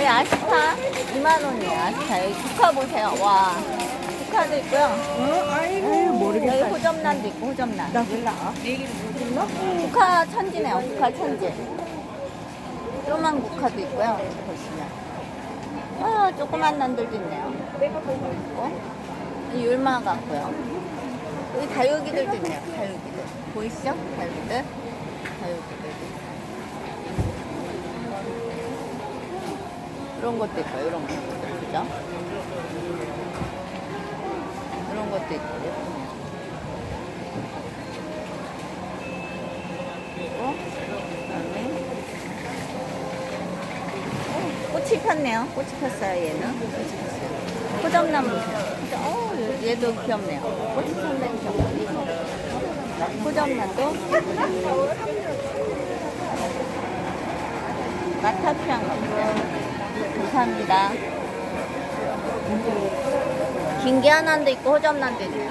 여기 아스파 2만 원이에요. 아스파 여기 국화 보세요. 와 국화도 있고요. 어? 아이고 여기 모르겠다. 호접란도 있고 호접란. 나 몰라. 국화 천지네요. 국화 천지. 조그만 국화도 있고요. 여기 보시면. 아 조그만 난들도 있네요. 있고 율마 같고요. 여기 다육이들도 있네요. 다육이들 보이시죠? 다육이들. 다육이들. 이런 것도 있고 이런 것도 있고 그죠? 이런 것도 있고 예쁘네요. 그리고 그다음에 어, 꽃이 폈네요. 꽃이 폈어요 얘는. 꽃이 폈어요. 보세요. 어, 얘도 귀엽네요. 꽃이 폈네 귀엽고. 호접란도 마타피앙 같아요. 감사합니다. 긴 게 하나도 있고 호접란도 있네요.